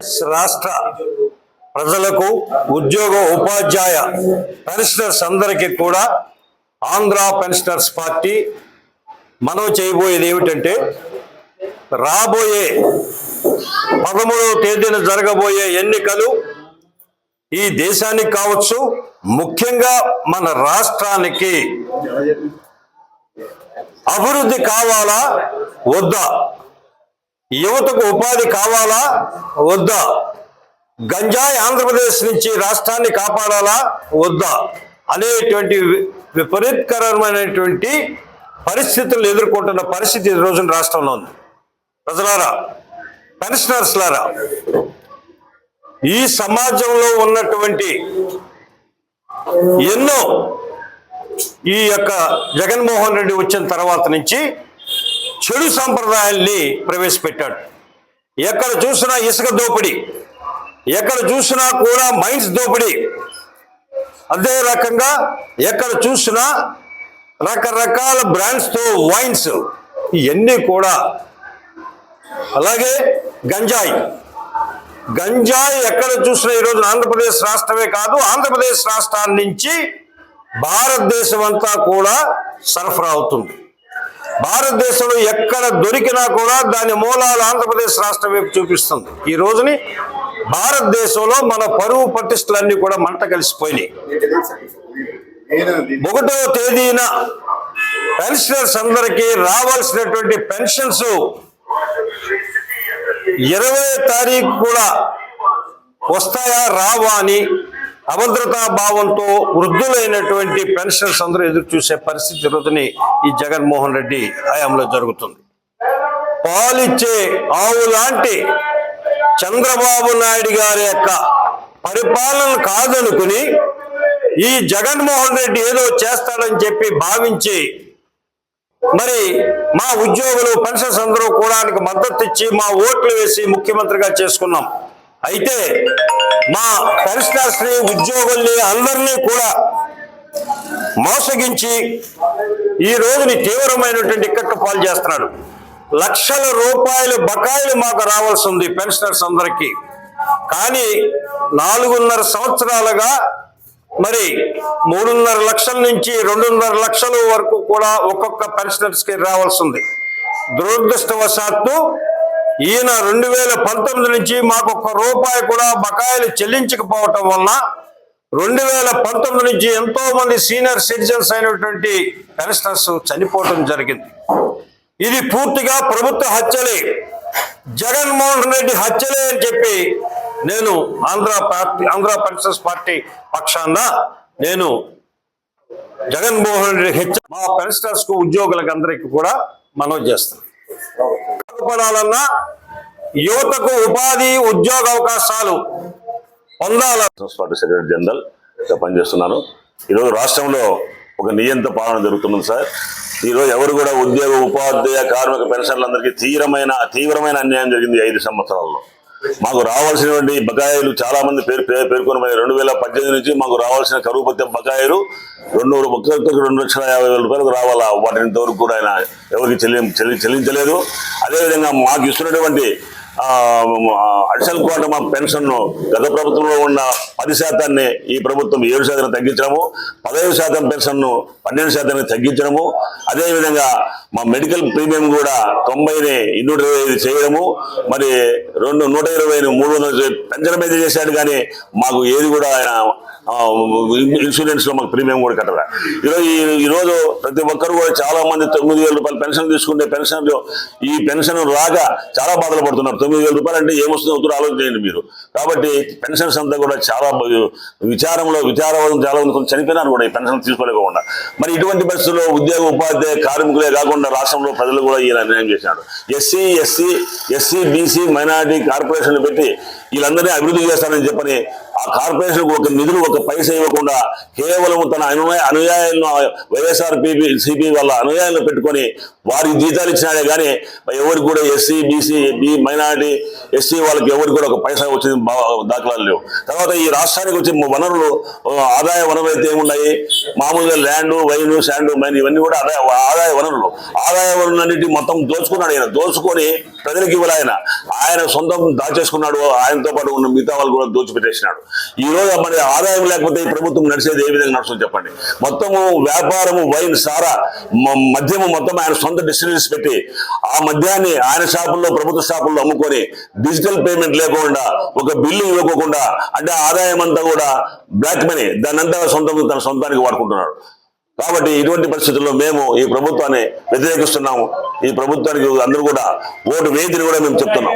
రాష్ట్ర ప్రజలకు ఉద్యోగ ఉపాధ్యాయ పెన్షనర్స్ అందరికీ కూడా ఆంధ్ర పెన్షనర్స్ పార్టీ మనం చేయబోయేది ఏమిటంటే రాబోయే పదమూడవ తేదీన జరగబోయే ఎన్నికలు ఈ దేశానికి కావచ్చు ముఖ్యంగా మన రాష్ట్రానికి. అభివృద్ధి కావాలా? వద్దా? యువతకు ఉపాధి కావాలా? వద్దా. గంజాయి ఆంధ్రప్రదేశ్ నుంచి రాష్ట్రాన్ని కాపాడాలా? వద్దా. అనేటువంటి వి- విపరీతకరమైనటువంటి పరిస్థితులు ఎదుర్కొంటున్న పరిస్థితి ఈ రోజున రాష్ట్రంలో ఉంది. ప్రజలారా పెన్షనర్స్లారా ఈ సమాజంలో ఉన్నటువంటి ఎన్నో ఈ యొక్క జగన్మోహన్ రెడ్డి వచ్చిన తర్వాత నుంచి చెడు సంప్రదాయాల్ని ప్రవేశపెట్టాడు. ఎక్కడ చూసినా ఇసుక దోపిడీ ఎక్కడ చూసినా కూడా మైన్స్ దోపిడీ. అదే రకంగా ఎక్కడ చూసినా రకరకాల బ్రాండ్స్తో వైన్స్ ఇవన్నీ కూడా. అలాగే గంజాయి గంజాయి ఎక్కడ చూసినా ఈరోజు ఆంధ్రప్రదేశ్ రాష్ట్రమే కాదు ఆంధ్రప్రదేశ్ రాష్ట్రాన్ని నుంచి భారతదేశం అంతా కూడా సరఫరా అవుతుంది. భారతదేశంలో ఎక్కడ దొరికినా కూడా దాని మూలాలు ఆంధ్రప్రదేశ్ రాష్ట్రం వైపు చూపిస్తుంది. ఈ రోజుని భారతదేశంలో మన పరువు పటిష్టలన్నీ కూడా మంట కలిసిపోయినాయి. ఒకటో తేదీన పెన్షనర్స్ అందరికీ రావాల్సినటువంటి పెన్షన్స్ ఇరవై తారీఖు కూడా వస్తాయా రావా అని అభద్రతా భావంతో వృద్ధులైనటువంటి పెన్షనర్స్ అందరూ ఎదురు చూసే పరిస్థితి రోజుని ఈ జగన్మోహన్ రెడ్డి హయాంలో జరుగుతుంది. పాలిచ్చే ఆవు లాంటి చంద్రబాబు నాయుడు గారి యొక్క పరిపాలన కాదనుకుని ఈ జగన్మోహన్ రెడ్డి ఏదో చేస్తాడని చెప్పి భావించి మరి మా ఉద్యోగులు పెన్షన్స్ అందరూ కూడా మద్దతు ఇచ్చి మా ఓట్లు వేసి ముఖ్యమంత్రిగా చేసుకున్నాం. అయితే మా పెన్షనర్స్ని ఉద్యోగుల్ని అందరినీ కూడా మోసగించి ఈ రోజుని తీవ్రమైనటువంటి ఇక్కట్టు పాలు చేస్తున్నాడు. లక్షల రూపాయల బకాయిలు మాకు రావాల్సి ఉంది పెన్షనర్స్ అందరికీ. కానీ నాలుగున్నర సంవత్సరాలుగా మరి మూడున్నర లక్షల నుంచి రెండున్నర లక్షల వరకు కూడా ఒక్కొక్క పెన్షనర్స్కి రావాల్సి ఉంది. దురదృష్టవశాత్తు ఈయన రెండు వేల పంతొమ్మిది నుంచి మాకు ఒక్క రూపాయి కూడా బకాయిలు చెల్లించకపోవటం వలన రెండు వేల పంతొమ్మిది నుంచి ఎంతో మంది సీనియర్ సిటిజన్స్ అయినటువంటి పెన్షనర్స్ చనిపోవటం జరిగింది. ఇది పూర్తిగా ప్రభుత్వ హత్యలే. జగన్మోహన్ రెడ్డి హత్యలే అని చెప్పి నేను Andhra party Andhra pensioners party పక్షాన నేను జగన్మోహన్ రెడ్డి హెచ్చ మా పెన్షనర్స్కు ఉద్యోగులకు అందరికీ కూడా మనవి చేస్తాను పడాలన్నా యువతకు ఉపాధి ఉద్యోగ అవకాశాలు పొందాల పార్టీ సెక్రటరీ జనరల్గా పనిచేస్తున్నాను. ఈరోజు రాష్ట్రంలో ఒక నియంత పాలన జరుగుతుంది సార్. ఈరోజు ఎవరు కూడా ఉద్యోగ ఉపాధ్యాయ కార్మిక పెన్షన్లందరికీ తీవ్రమైన తీవ్రమైన అన్యాయం జరిగింది ఐదు సంవత్సరాల్లో. మాకు రావాల్సినటువంటి బకాయిలు చాలా మంది పేరు పేర్కొని రెండు వేల పద్దెనిమిది నుంచి మాకు రావాల్సిన కరువు పత్యం బకాయిలు రెండు ఒక్కొక్కరికి రెండు లక్షల యాభై వేల రూపాయలకు రావాలా? వాటిని ఇంతవరకు కూడా ఆయన ఎవరికి చెల్లి చెల్లించలేదు. అదేవిధంగా మాకు ఇస్తున్నటువంటి అడిషనల్ క్వార్టర్ మా పెన్షన్ గత ప్రభుత్వంలో ఉన్న పది శాతాన్ని ఈ ప్రభుత్వం ఏడు శాతం తగ్గించడము పదహైదు శాతం పెన్షన్ను పన్నెండు శాతానికి తగ్గించడము అదేవిధంగా మా మెడికల్ ప్రీమియం కూడా తొంభైని నూట ఇరవై ఐదు చేయడము మరి రెండు నూట ఇరవై మూడు వందలు పెంచడం అయితే చేశాడు కానీ మాకు ఏది కూడా ఆయన ఇన్సూరెన్స్లో ఇన్సూరెన్స్లో మాకు ప్రీమియం కూడా కట్టరా ఈరోజు ఈరోజు ప్రతి ఒక్కరు కూడా చాలా మంది తొమ్మిది వేల రూపాయలు పెన్షన్ తీసుకుంటే పెన్షన్ ఈ పెన్షన్ రాక చాలా బాధలు పడుతున్నారు. తొమ్మిది వేల రూపాయలు అంటే ఏమొస్తుందో ఆలోచించండి మీరు. కాబట్టి పెన్షన్స్ అంతా కూడా చాలా విచారంలో విచారవాదం చాలా ఉంది కొంచెం చనిపోయినారు కూడా ఈ పెన్షన్ తీసుకోలేకుండా మరి ఇటువంటి పరిస్థితుల్లో ఉద్యోగ ఉపాధ్యాయ కార్మికులే కాకుండా రాష్ట్రంలో ప్రజలు కూడా ఈయన నిర్ణయం చేశాడు SC SC SC BC minority కార్పొరేషన్లు పెట్టి వీళ్ళందరినీ అభివృద్ధి చేస్తానని చెప్పని ఆ కార్పొరేషన్ ఒక నిధులు ఒక పైస ఇవ్వకుండా కేవలం తన అనుయాయ అనుయాయులను వైఎస్ఆర్ పీపీ సిపి వాళ్ళ అనుయాయులను పెట్టుకొని వారికి జీతాలు ఇచ్చినాడే కానీ ఎవరికి కూడా SC BC B minority SC వాళ్ళకి ఎవరికి కూడా ఒక పైసా వచ్చింది దాఖలాలు లేవు. తర్వాత ఈ రాష్ట్రానికి వచ్చే వనరులు ఆదాయ వనరులు అయితే ఏమున్నాయి? మామూలుగా ల్యాండ్ వైన్ శాండ్ మైన్ ఇవన్నీ కూడా ఆదాయ ఆదాయ వనరులు. ఆదాయ వనరులన్నిటి మొత్తం దోచుకున్నాడు ఆయన దోచుకొని ప్రజలకు ఇవ్వాలి ఆయన. ఆయన సొంతం దాచేసుకున్నాడు ఆయనతో పాటు ఉన్న మిగతా వాళ్ళు కూడా దోచిపెట్టేసినాడు. ఈ రోజు మరి ఆదాయం లేకపోతే ఈ ప్రభుత్వం నడిచేది ఏ విధంగా నడుస్తుంది చెప్పండి. మొత్తము వ్యాపారము వైన్ సారా మద్యము మొత్తం ఆయన సొంత డిస్టిలరీస్ పెట్టి ఆ మద్యాన్ని ఆయన షాపుల్లో ప్రభుత్వ షాపుల్లో అమ్ముకొని డిజిటల్ పేమెంట్ లేకుండా ఒక బిల్లు ఇవ్వకుండా అంటే ఆదాయం అంతా కూడా బ్లాక్ మనీ దాని అంతా సొంతం తన సొంతానికి వాడుకుంటున్నాడు. కాబట్టి ఇటువంటి పరిస్థితుల్లో మేము ఈ ప్రభుత్వాన్ని వ్యతిరేకిస్తున్నాము. ఈ ప్రభుత్వానికి అందరూ కూడా ఓటు వేయదని కూడా మేము చెప్తున్నాం.